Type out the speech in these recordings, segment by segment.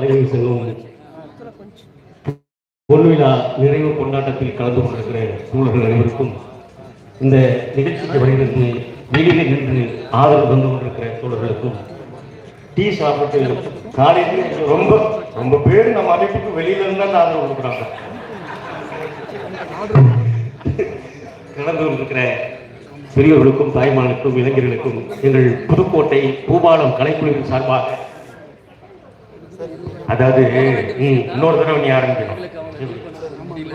கலைஞர் செல்வம். பொன்விழா நிறைவு கொண்டாட்டத்தில் கலந்து கொண்டிருக்கிற தோழர்கள் அனைவருக்கும் இந்த நிகழ்ச்சிக்கு வருகிறது வெளியில் நின்று ஆதரவு தந்து கொண்டிருக்கிற தோழர்களுக்கும் டீ சாப்பிட்டு காலையில் ரொம்ப ரொம்ப பேர் நம்ம அமைப்புக்கு வெளியில இருந்தா ஆதரவு கொடுக்குறாங்க. கலந்து கொண்டிருக்கிற பெரியவர்களுக்கும் தாய்மார்களுக்கும் இளைஞர்களுக்கும் எங்கள் புதுக்கோட்டை பூபாலம் கலைக்குழுவின் சார்பாக அதாவது இன்னொரு தடவை நீ ஆரம்பிக்கணும்.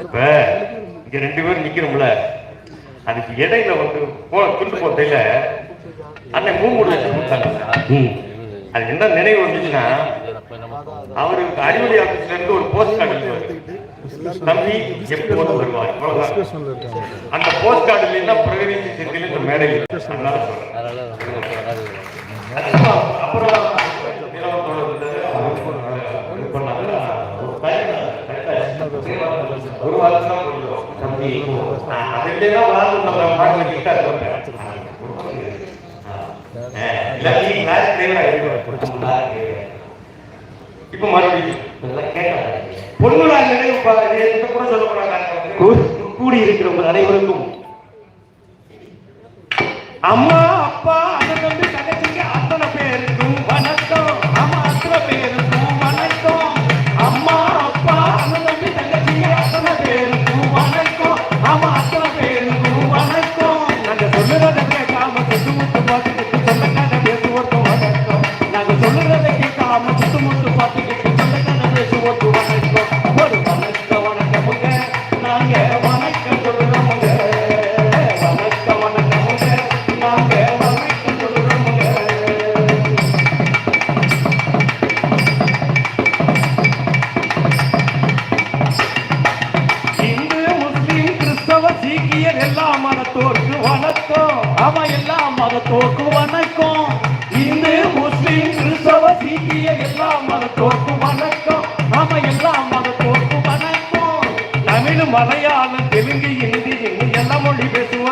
இப்ப இங்க ரெண்டு பேரும் நிக்கிறோம்ல. அதுக்கு இடையில வந்து போன துண்டு போத்தையில அண்ணன் மூமுடி கொடுத்தாங்க. அது என்ன நினைவு வந்துச்சுன்னா அவருக்கு அறிவுரை ஆபீஸ்ல இருந்து ஒரு போஸ்ட் கார்டு எழுதுவாரு தம்பி எப்போது வருவார். அந்த போஸ்ட் கார்டு இல்லைன்னா பிரகதி செந்தில் இந்த மேடையில் அப்புறம் அப்புறம் நிலவரத்தோட இருந்தது, அவர் இது பண்ணாங்க. ஒரு பையன் ஒரு வாரம் தான் இப்ப மறுபடியும் நினைவு எந்த கூட சொல்ல போறாங்க கூடி இருக்கிற அனைவருக்கும் அம்மா மலையாளம் தெலுங்கு இந்தி இன்னும் எல்லா மொழி பேசுவோம்.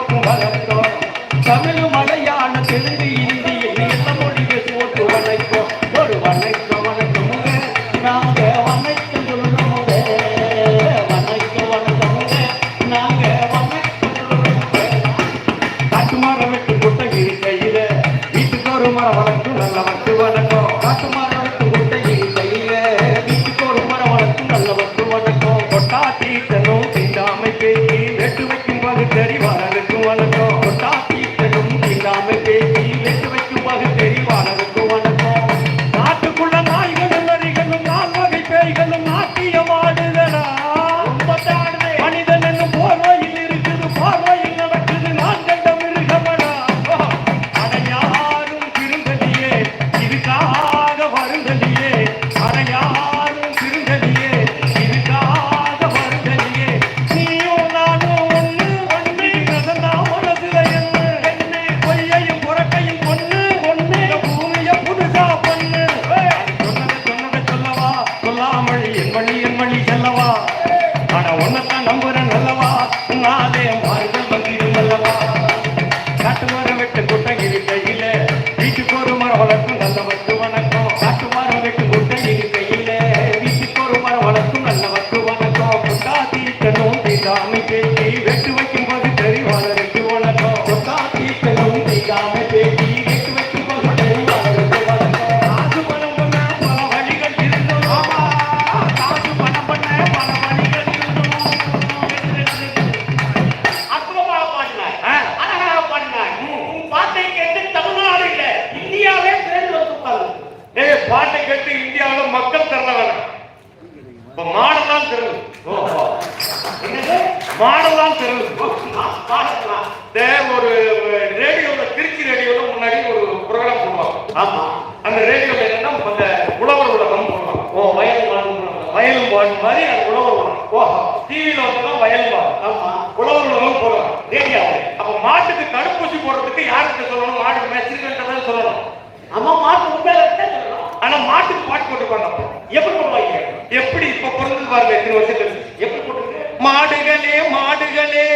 வளர்ந்து வயல் பாடு மாதிரி அது உழவர் உலகம் ஓஹோ டிவியில வந்தா வயல் பாடு ஆமா. உழவர் உணவு போடுவாங்க. ரேடியோவில் அப்ப மாட்டுக்கு தடுப்பூசி போடுறதுக்கு யாருக்கு சொல்லணும்? மாட்டுக்கு மேய்ச்சிருக்கின்றதான் சொல்லணும். அம்மா மாட்டு உண்மையில சொல்லணும். ஆனா மாட்டுக்கு பாட்டு போட்டு அப்போ. எப்படி பண்ணுவாங்க எப்படி இப்ப பிறந்தது பாருங்க எத்தனை வருஷத்துக்கு. எப்படி போட்டுருக்கு? மாடுகளே மாடுகளே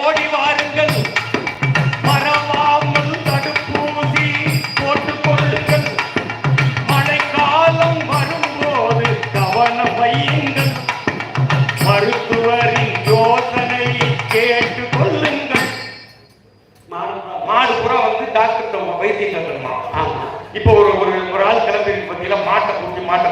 ஓடி வாருங்கள். ஒருவரின் கேட்டு கொள்ளுங்கள் மாடு புறா வந்து டாக்டர் வைத்தியம் இப்போ ஒரு ஒரு ஒரு ஆள் கிளம்பி பார்த்தீங்கன்னா மாட்டை பிடிச்சி மாட்டை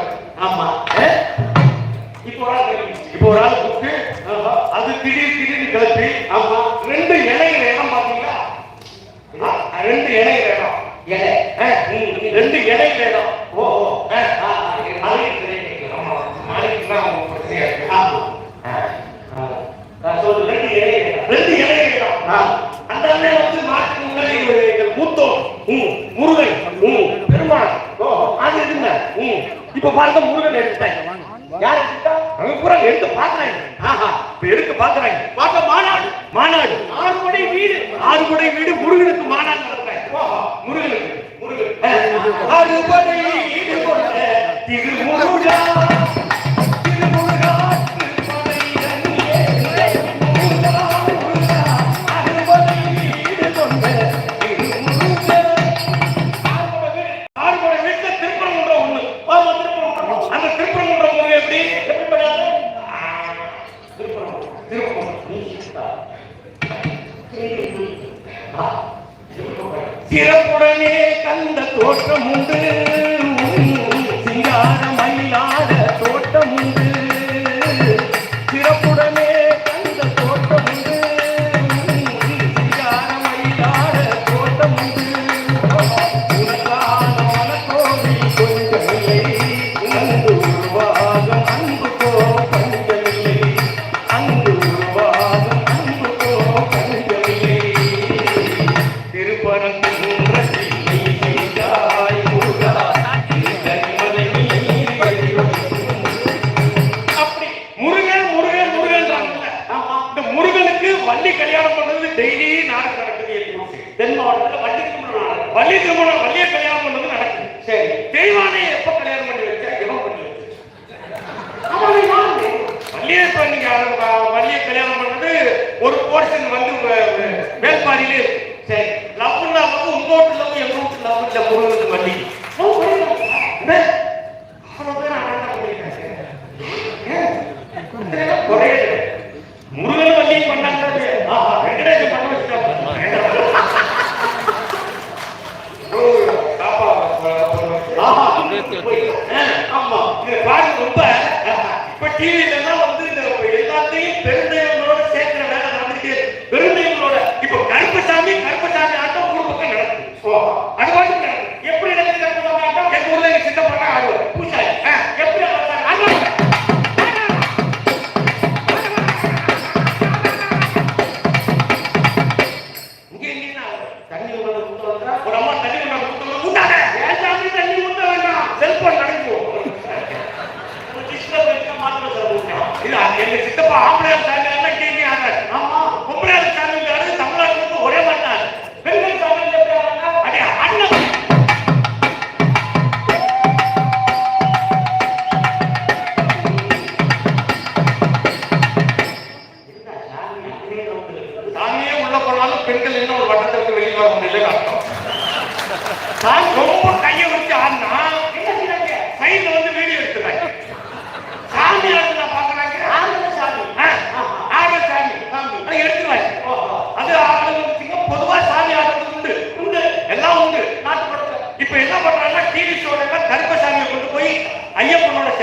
ஆம்புலன்ஸ்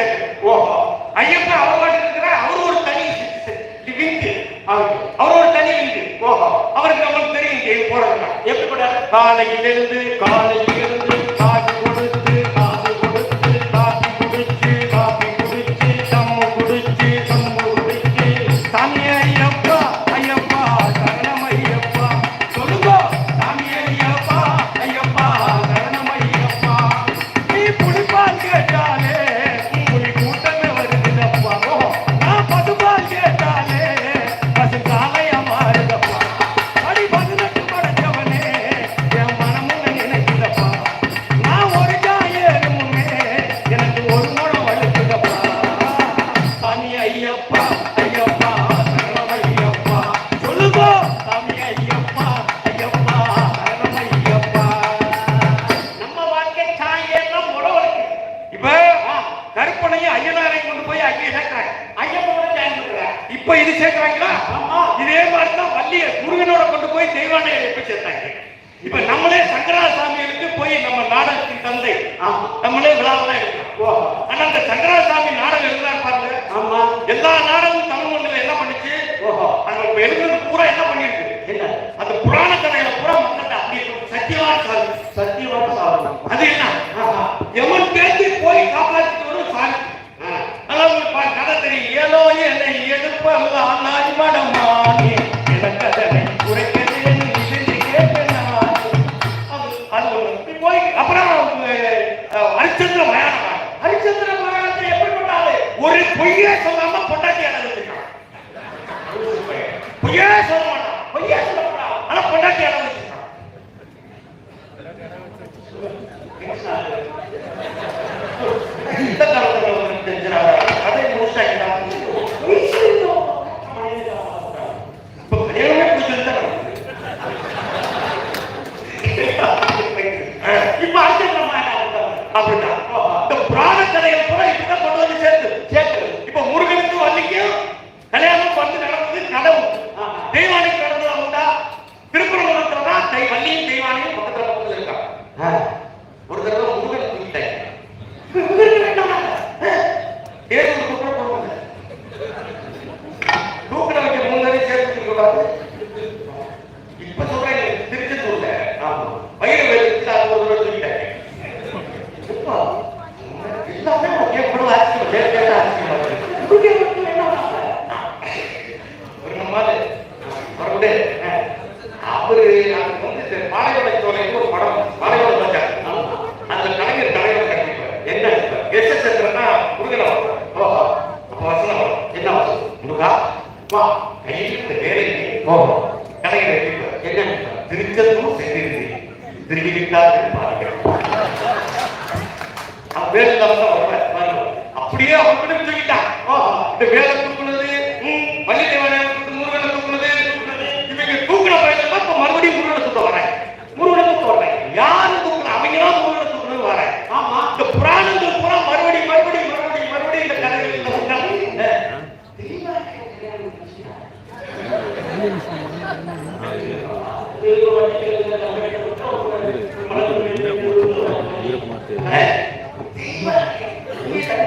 செல் ஓஹோ. ஐயப்பா அவரோடு இருக்கிற அவர் ஒரு தனி விந்து அவர் ஒரு தனி விந்து ஓஹோ. அவருக்கு நம்மளுக்கு தெரியும் போறதுனா எப்படி காலையிலிருந்து காலையிலிருந்து ஏனோ என்னை எடுப்பல்லாம் நான் மனமானே. எனக்கதனை குறைக்கிறேன் இருந்து கேட்டேன் அது போய் அப்புறம் ஹரிச்சந்திர மயானம் ஹரிச்சந்திர மயானத்தை எப்படி பண்ணாரு ஒரு பொய்யே சொல்லாம அப்பா கையில் இந்த வேலைக்கு போகும். கடையில் வைப்பவர் என்ன திருச்செந்தூர் சென்றிருந்தேன் திருவிட்டார் இருப்பார்கள் அப்படியே அவங்க சொல்லிட்டான் இந்த வேலை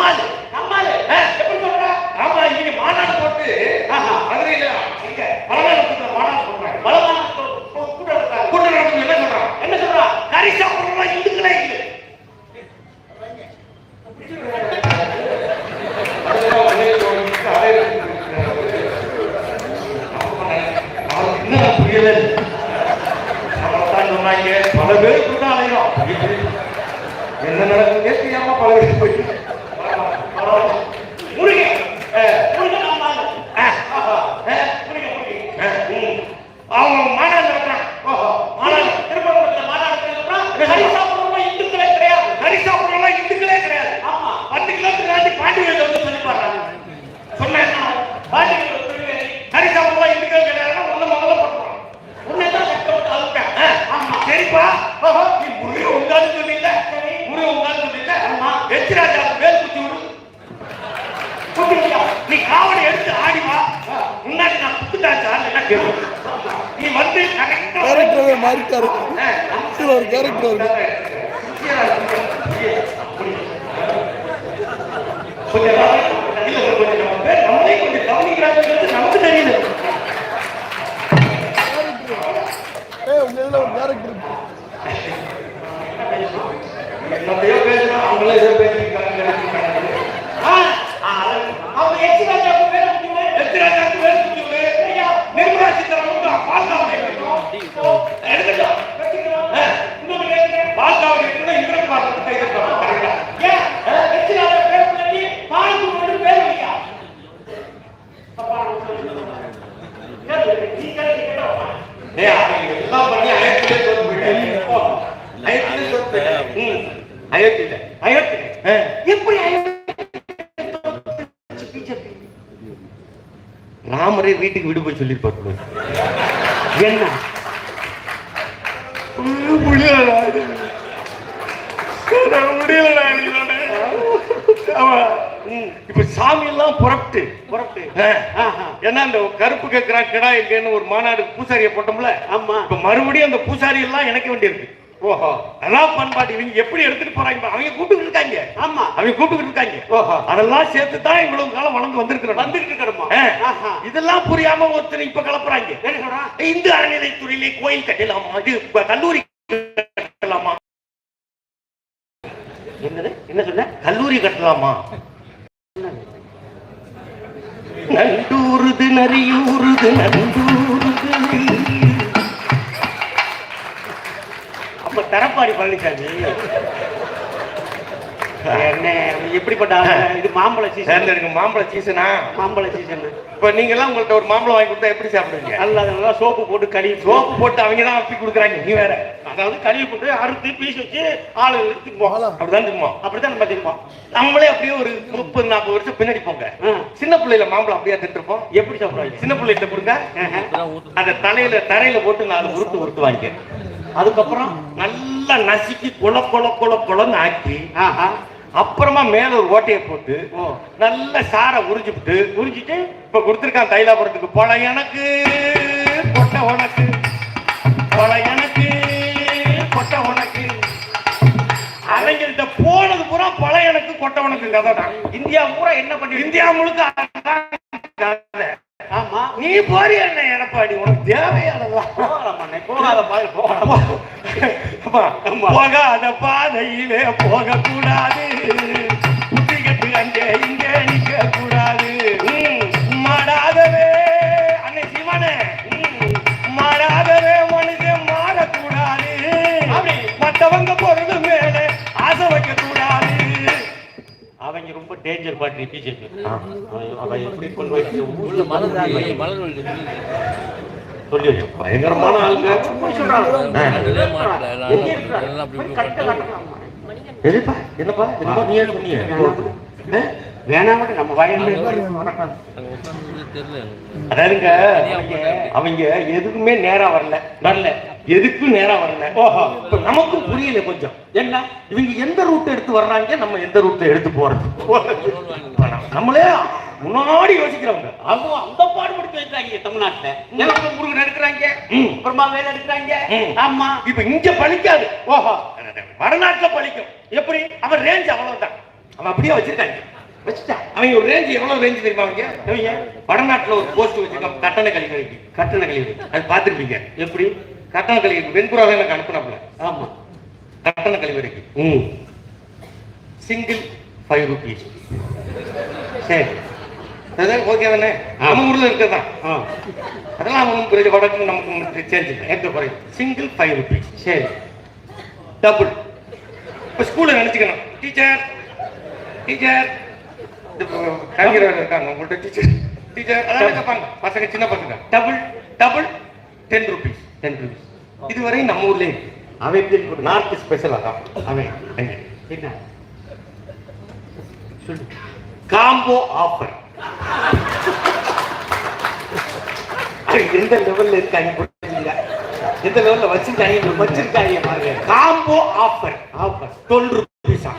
நம்மால் நம்மால் எப்படி சொல்ற? ஆமா இன்னைக்கு மாநாடு போட்டு மதுரையில எங்க பலமான மாநாடு சொல்றாங்க பலமான கூட்டம் நடத்தாங்க கூட்டம் நடத்தும் என்ன சொல்றான் என்ன சொல்றான் நரிசா பொருளா இந்துக்களே இல்லை. புரியல சொன்னாங்க பல பேருக்கு தான் அலைகிறோம் என்ன நடக்குதுன்னே தெரியாம பல போயிட்டு ஒரு கேரக்டர் இருக்கு. ஒரு கேரக்டர் அவங்களே பேசிருக்காங்க சொல்லியிருப்பாரு என்ன? முடியலடா முடியலடா. இப்ப சாமி எல்லாம் புறப்பட்டு. புறப்பட்டு. ஏன்னா அந்த கருப்பு கேட்கிறான் கிடா இல்லைன்னு ஒரு மாநாடு பூசாரியை போட்டோம்ல. ஆமா. இப்ப மறுபடியும் அந்த பூசாரி எல்லாம் எனக்கு வேண்டியிருக்கு. ஓஹோ. அதான் பண்பாட்டு இவங்க எப்படி எடுத்துட்டு போறாங்க. அவங்க கூப்பிட்டு இருக்காங்க. ஆமா. அவங்க கூப்பிட்டு இருக்காங்க. ஓஹோ. அதெல்லாம் சேர்த்து தான் இவ்வளவு காலம் வளர்ந்து வந்திருக்கிறோம். வந்துட்டு இருக்கிறோமா. இதெல்லாம் புரியாம ஒருத்தர் இப்ப கலப்புறாங்க இந்து அறநிலைத்துறையிலே கோயில் கட்டலாமா. இது கல்லூரி கட்டலாமா? என்னது? என்ன சொன்ன? கல்லூரி கட்டலாமா? நண்டூருது நரியூருது நண்டூருது தரப்பாடி பழனிசாமி என்ன எப்படிப்பட்ட? இது மாம்பழ சீசன். சேர்ந்திருக்கு மாம்பழ சீசனா? மாம்பழ சீசன். இப்ப நீங்க எல்லாம் உங்கள்ட்ட ஒரு மாம்பழம் வாங்கி கொடுத்தா எப்படி சாப்பிடுவீங்க? நல்லா நல்லா சோப்பு போட்டு கழுவி சோப்பு போட்டு அவங்க தான் அப்பி கொடுக்குறாங்க நீ வேற. அதாவது கழுவி போட்டு அறுத்து பீஸ் வச்சு ஆளு திம்போம். அப்படிதான் திரும்ப அப்படித்தான் நம்ம திம்போம். நம்மளே அப்படியே ஒரு முப்பது நாற்பது வருஷம் பின்னாடி போங்க. சின்ன பிள்ளையில மாம்பழம் அப்படியே திட்டுருப்போம் எப்படி சாப்பிடுவாங்க? சின்ன பிள்ளைகிட்ட கொடுங்க. அந்த தலையில தரையில போட்டு நாலு உருட்டு உருட்டு வாங்க அதுக்கப்புறம் நல்லா நசுக்கி கொல கொல கொல கொலன்னு ஆக்கி ஆஹா. அப்புறமா மேல ஒரு ஓட்டையை போட்டு. நல்ல சாரை உறிஞ்சுவிட்டு உறிஞ்சிட்டு இப்ப கொடுத்துருக்கான் தைலாபுரத்துக்கு பழ எனக்கு கொட்டை உனக்கு பழ எனக்கு கொட்டை உனக்கு அவங்கள்ட்ட போனது பூரா பழ எனக்கு கொட்டை உனக்கு கதை தான் இந்தியா பூரா என்ன பண்ணி இந்தியா முழுக்க. ஆமா நீ போறிய என்ன எடப்பாடி உனக்கு தேவையானதான் போகாத பாரு போகலாமா போகாத பாதையிலே போக கூடாது புத்திகட்டு அங்கே இங்கே நிக்க கூடாது மாடாதவே அன்னை சிவனே மாடாதவே மனுஷன் மாறக்கூடாது. மத்தவங்க பொருள் ரொம்ப டேஞ்சர் பாட்டி பிஜேபி அவன் எப்படி கொண்டு சொல்லி. பயங்கரமான ஆளுங்க. எதுப்பா என்னப்பா? என்னப்பா? நீ ஏன் சொன்னீங்க வேணாம் நம்ம வயல்ல அதாவதுங்க அவங்க எதுக்குமே நேரா வரல. வரல. எதுக்கும் நேரா வரல? ஓஹோ. இப்ப நமக்கும் புரியல கொஞ்சம். என்ன? இவங்க எந்த ரூட் எடுத்து வர்றாங்க? நம்ம எந்த ரூட் எடுத்து போறது? நம்மளே முன்னாடி யோசிக்கிறவங்க. அவங்க அந்த பாடுபடுத்தி வைக்கிறாங்க தமிழ்நாட்டுல. நிலப்பரம் முருகன் எடுக்கிறாங்க. அப்புறமா வேலை எடுக்கிறாங்க. ஆமா. இப்ப இங்க பழிக்காது ஓஹோ. வடநாட்டுல பழிக்கும் எப்படி? அவன் ரேஞ்ச் அவ்வளவுதான். அவன் அப்படியே வச்சிருக்காங்க. வச்சுட்டா. அவங்க ஒரு ரேஞ்ச் எவ்வளவு ரேஞ்ச் தெரியுமா அவங்க வடநாட்டுல ஒரு போஸ்ட் வச்சிருக்காங்க கட்டண கழிவறைக்கு கட்டண கழிவு. அது பார்த்திருப்பீங்க. எப்படி? கட்டண கழிவு வெண்புறால எனக்கு அனுப்புனாப்புல. ஆமா. கட்டண கழிவறைக்கு. ம். சிங்கிள் ஃபைவ் ருபீஸ் சரி. அதான் ஓகே தானே? நம்ம ஊர்ல இருக்கதான் ஆ. அதெல்லாம் ஒன்றும் புரியல வடக்கு நமக்கு சேஞ்ச் இல்லை. எந்த குறையும் சிங்கிள் ஃபைவ் ருபீஸ் சரி. டபுள் இப்போ ஸ்கூலில் நினச்சிக்கணும். டீச்சர் டீச்சர் கவிஞர் இருக்காங்க. உங்கள்கிட்ட டீச்சர் டீச்சர் அதான் கேட்பாங்க? பசங்க சின்ன பசங்க. Double double ten rupees ten rupees இதுவரை நம்ம ஊர்லேயே அவை அவன் எப்படி இருக்கு? நார்த் ஸ்பெஷல் அதான் அவன் என்ன? சொல்லு. Combo offer. எந்த லெவல்ல இருக்காங்க புரியல. எந்த லெவல்ல வச்சிருக்காங்க? வச்சிருக்காங்க பாருங்க. Combo offer. ஆஃபர். டுவெல் ருபீஸா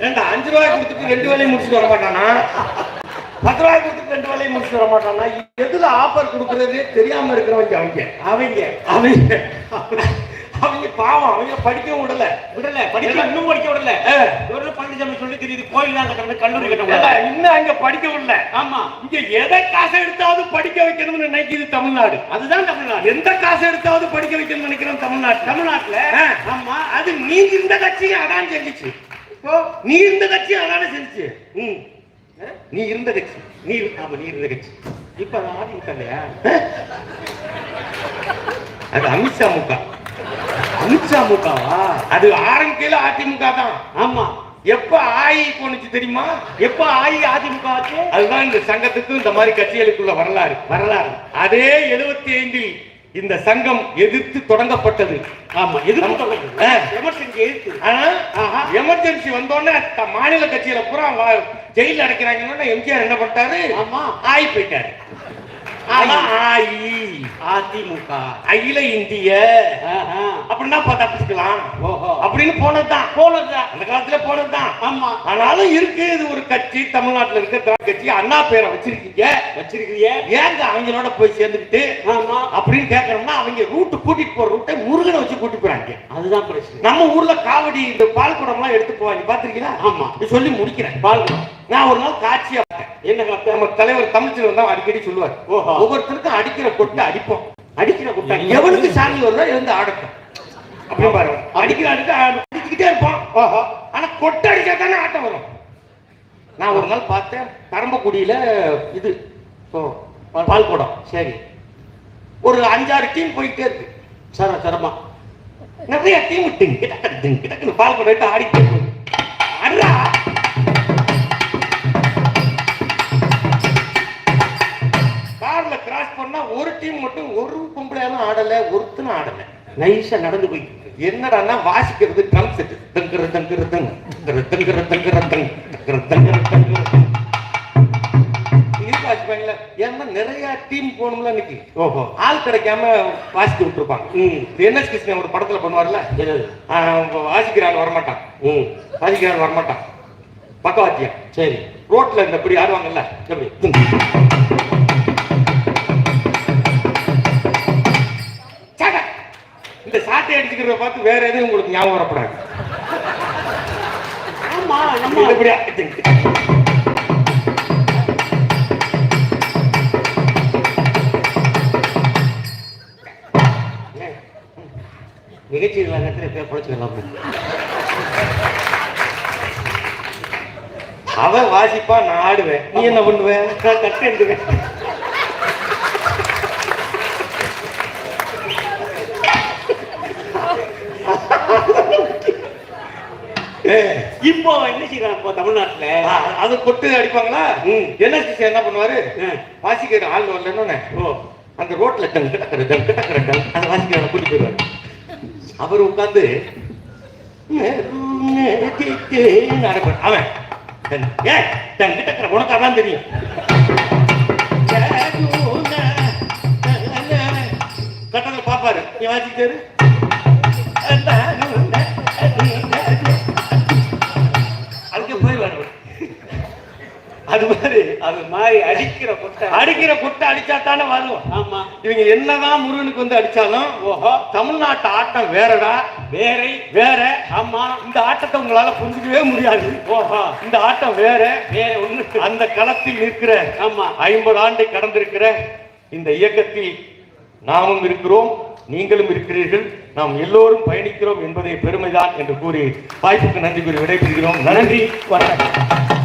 ஏண்டா அஞ்சு ரூபாய் கொடுத்துட்டு ரெண்டு வேலையும் முடிச்சுட்டு வர மாட்டானா பத்து ரூபாய் கொடுத்துட்டு ரெண்டு வேலையும் முடிச்சுட்டு வர மாட்டானா? எதுல ஆஃபர் கொடுக்கறதே தெரியாம இருக்கிறவங்க அவங்க. அவங்க அவங்க. அவங்க பாவம் அவங்க படிக்கவும் விடல. விடல படிக்க இன்னும் படிக்க விடல. இவரு பழனிசாமி சொல்லி தெரியுது கோயில் தான் கட்டணும் கல்லூரி கட்டணும் இன்னும் அங்க படிக்க விடல. ஆமா. இங்க எதை காசை எடுத்தாவது படிக்க வைக்கணும்னு நினைக்குது தமிழ்நாடு. அதுதான் தமிழ்நாடு. எந்த காசை எடுத்தாவது படிக்க வைக்கணும்னு நினைக்கிறோம் தமிழ்நாடு தமிழ்நாட்டுல. ஆமா. அது நீ இருந்த கட்சியும் அதான் செஞ்சுச்சு. நீ இருந்த கட்சியும் அதானே செஞ்சுச்சு. ம். நீ இருந்த கட்சி. நீ ஆமா நீ இருந்த கட்சி. இப்ப அது அதிமுக இல்லையா அது அமித்ஷா முகா அமித்ஷா முகாவா அது ஆரம்பிக்கையில அதிமுக தான். ஆமா. எப்ப ஆயி போனுச்சு தெரியுமா? எப்ப ஆயி அதிமுக அதுதான் இந்த சங்கத்துக்கும் இந்த மாதிரி கட்சிகளுக்குள்ள வரலாறு. வரலாறு. அதே எழுபத்தி ஐந்தில் இந்த சங்கம் எதிர்த்து தொடங்கப்பட்டது. ஆமா ஆ. எமர்ஜென்சி ஆஹா. எமர்ஜென்சி வந்தோடனே மாநில கட்சியில பூரா ஜெயில அடைக்கிறாங்கன்னு எம்ஜிஆர் என்ன பண்ணிட்டாரு? ஆமா. ஆய் போயிட்டாரு. அதிமுக. அகில இந்திய. அப்படின்னா தப்பிச்சுக்கலாம் ஓஹோ. அப்படின்னு போனதுதான். போனதுதான். அந்த காலத்துல போனதுதான். ஆமா. ஆனாலும் இருக்கு இது ஒரு கட்சி தமிழ்நாட்டுல இருக்க கட்சி அண்ணா பேரை வச்சிருக்கீங்க. வச்சிருக்கிறியே ஏங்க அவங்களோட போய் சேர்ந்துக்கிட்டு? ஆமா. அப்படின்னு கேட்கறோம்னா அவங்க ரூட் கூட்டிட்டு போற ரூட்டை முருகனை வச்சு கூட்டிட்டு போறாங்க. அதுதான் பிரச்சனை. நம்ம ஊர்ல காவடி இந்த பால் குடம் எல்லாம் எடுத்து போவாங்க. பாத்திருக்கீங்களா? ஆமா. சொல்லி முடிக்கிறேன். பால் நான் ஒரு நாள் காட்சியா என்ன நம்ம தலைவர் தமிழ்ச்செல்வன் தான் அடிக்கடி சொல்லுவார். ஒவ்வொருத்தருக்கும் அடிக்கிற கொட்டை அடிப்போம். அடிக்கிற குட்டாங்க எவனுக்கு சாமி வருதோ இருந்து ஆடட்டும். அப்படின்னு பாருங்க அடிக்கிற அடிக்க அடிச்சுக்கிட்டே இருப்போம் ஓஹோ. ஆனா கொட்டை அடிச்சா தானே ஆட்டம் வரும். நான் ஒரு நாள் பார்த்தேன் கரம்பக்குடியில இது பால் குடம் சரி. ஒரு அஞ்சாறு டீம் போயிட்டே இருக்கு. சர சரமா. நிறைய டீம் டிங்கு டக்கு டிங்கு டக்குன்னு பால் குடம் ஆடிட்டே டீம் மட்டும் ஒரு பொம்பளையாலும் ஆடல ஒருத்தனும் ஆடல. நைஸா நடந்து இருக்கு. என்னடான்னா வாசிக்கிறது ட்ரம் செட் தங்குற தங்குற தங் தங்குற தங்குற தங்குற தங் தங்குற தங்குற தங்குற தங் இது வாசிப்பாங்களா ஏன்னா நிறைய டீம் போகணும்ல இன்னைக்கு. ஓஹோ. ஆள் கிடைக்காம வாசிக்க விட்டுருப்பாங்க. ம். என் எஸ் கிருஷ்ணன் ஒரு படத்துல பண்ணுவார்ல? வாசிக்கிறான் வரமாட்டான். ம். வாசிக்கிறான் வரமாட்டான். பக்கவாத்தியம் சரி. ரோட்ல இந்த இப்படி ஆடுவாங்கல்ல? எப்படி? அடிச்சுக்கிறத பார்த்து வேற எதுவும் உங்களுக்கு ஞாபகம் வரப்படாது ஆமா நம்ம இப்படி நிகழ்ச்சிகள் நேரத்தில் எப்போ குறைச்சிக்கலாம் அவன் வாசிப்பா நான் ஆடுவேன். நீ என்ன பண்ணுவ? நான் கட்டு எடுத்துவேன் இப்போ என்ன செய்யறான் இப்போ தமிழ்நாட்டுல? அது கொட்டு அடிப்பாங்களா? ம். என்ன என்ன பண்ணுவாரு. வாசிக்கிற ஆள் வரலன்னு அந்த ரோட்ல டங்கு டக்கர டங்கு டக்கர டங் அந்த வாசிக்கிற கூட்டி போயிடுவாரு. அவர் உட்கார்ந்து அவன் ஏ டங்கு டக்கர தெரியும். கட்டணம் பாப்பாரு. நீ வாசிக்கிட்டாரு அது மாதிரி அடிக்கிற கொட்டை அடிக்கிற குட்டை அடிச்சா தானே வரும் ஆமா. இவங்க என்னதான் முருகனுக்கு வந்து அடிச்சாலும் ஓஹோ தமிழ்நாட்டு ஆட்டம் வேறடா. வேறை. வேற. ஆமா. இந்த ஆட்டத்தை உங்களால புரிஞ்சுக்கவே முடியாது. ஓஹோ. இந்த ஆட்டம் வேற. வேற ஒண்ணு. அந்த களத்தில் நிற்கிற ஆமா. ஐம்பது ஆண்டை கடந்திருக்கிற இந்த இயக்கத்தில் நாமும் இருக்கிறோம் நீங்களும் இருக்கிறீர்கள். நாம் எல்லோரும் பயணிக்கிறோம் என்பதை பெருமைதான் என்று கூறி வாய்ப்புக்கு நன்றி கூறி விடைபெறுகிறோம். நன்றி. வணக்கம்.